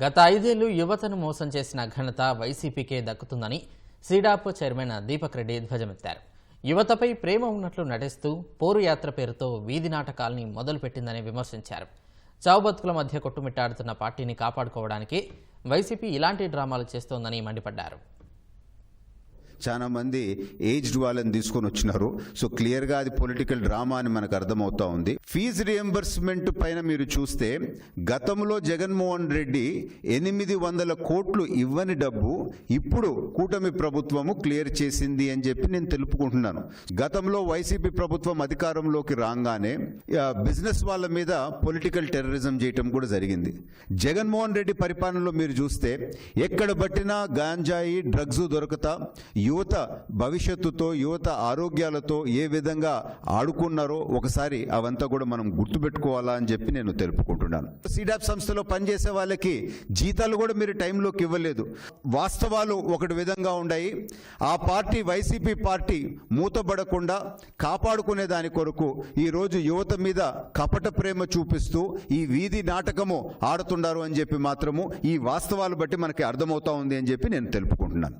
గత ఐదేళ్ళు యువతను మోసం చేసిన ఘనత వైసీపీకే దక్కుతుందని సీడాప్ చైర్మన్ దీపక్ రెడ్డి ధ్వజమెత్తారు. యువతపై ప్రేమ ఉన్నట్లు నటిస్తూ పోరు యాత్ర పేరుతో వీధి నాటకాల్ని మొదలుపెట్టిందని విమర్శించారు. చావుబతుకుల మధ్య కొట్టుమిట్టాడుతున్న పార్టీని కాపాడుకోవడానికి వైసీపీ ఇలాంటి డ్రామాలు చేస్తోందని మండిపడ్డారు. చాలా మంది ఏజ్డ్ వాళ్ళని తీసుకొని వచ్చినారు. సో క్లియర్గా అది పొలిటికల్ డ్రామా అని మనకు అర్థమవుతా ఉంది. ఫీజు రియంబర్స్మెంట్ పైన మీరు చూస్తే గతంలో జగన్మోహన్ రెడ్డి ఎనిమిది వందల కోట్లు ఇవ్వని డబ్బు ఇప్పుడు కూటమి ప్రభుత్వము క్లియర్ చేసింది అని చెప్పి నేను తెలుపుకుంటున్నాను. గతంలో వైసీపీ ప్రభుత్వం అధికారంలోకి రాగానే బిజినెస్ వాళ్ళ మీద పొలిటికల్ టెర్రరిజం చేయటం కూడా జరిగింది. జగన్మోహన్ రెడ్డి పరిపాలనలో మీరు చూస్తే ఎక్కడ పట్టినా గాంజాయి డ్రగ్స్ దొరకతా యువత భవిష్యత్తుతో యువత ఆరోగ్యాలతో ఏ విధంగా ఆడుకున్నారో ఒకసారి అవంతా కూడా మనం గుర్తుపెట్టుకోవాలా అని చెప్పి నేను తెలుపుకుంటున్నాను. సిడాప్ సంస్థలో పనిచేసే వాళ్ళకి జీతాలు కూడా మీరు టైంలోకి ఇవ్వలేదు. వాస్తవాలు ఒకటి విధంగా ఉన్నాయి ఆ పార్టీ వైసీపీ పార్టీ మూతబడకుండా కాపాడుకునే దాని కొరకు ఈరోజు యువత మీద కపట ప్రేమ చూపిస్తూ ఈ వీధి నాటకము ఆడుతున్నారు అని చెప్పి మాత్రము ఈ వాస్తవాలు బట్టి మనకి అర్థమవుతా ఉంది అని చెప్పి నేను తెలుపుకుంటున్నాను.